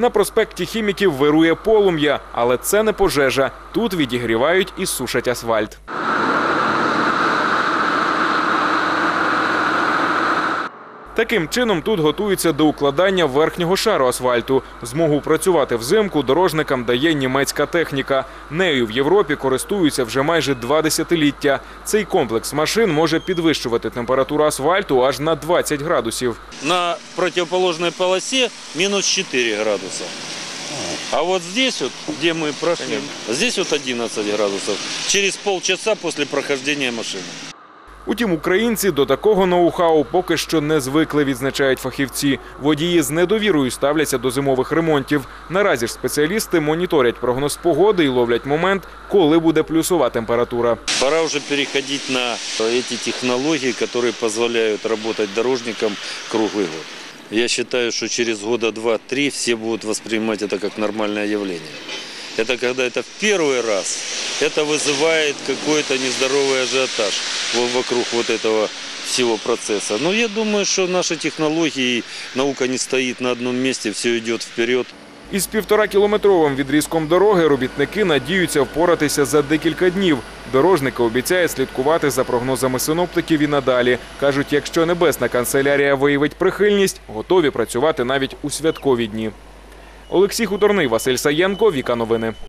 На проспекті хіміків вирує полум'я, але це не пожежа. Тут відігрівають і сушать асфальт. Таким чином тут готуються до укладання верхнього шару асфальту. Змогу працювати взимку дорожникам дає німецька техніка. Нею в Європі користуються вже майже два десятиліття. Цей комплекс машин може підвищувати температуру асфальту аж на 20 градусів. На противоположной полосе минус 4 градуса. А вот здесь вот, где мы прошли, здесь вот 11 градусов. Через полчаса после прохождения машины. Утім, українці до такого ноу-хау поки що не звикли, відзначають фахівці. Водії з недовірою ставляться до зимових ремонтів. Наразі ж спеціалісти моніторять прогноз погоди і ловлять момент, коли буде плюсова температура. Пора уже переходить на эти технологии, которые позволяют работать дорожникам круглый год. Я считаю, что через года два-три все будут воспринимать это как нормальное явление. Это когда это в первый раз, это вызывает какой-то нездоровый ажиотаж во- вокруг вот этого всего процесса. Но я думаю, что наши технологии, наука не стоит на одном месте, все идет вперед. Із півтора кілометровим відрізком дороги робітники надіються впоратися за декілька днів. Дорожники обіцяють слідкувати за прогнозами синоптиків і надалі. кажуть, якщо небесна канцелярія виявить прихильність, готові працювати навіть у святкові дні. Олексій Хуторний, Василь Саєнко, Віка Новини.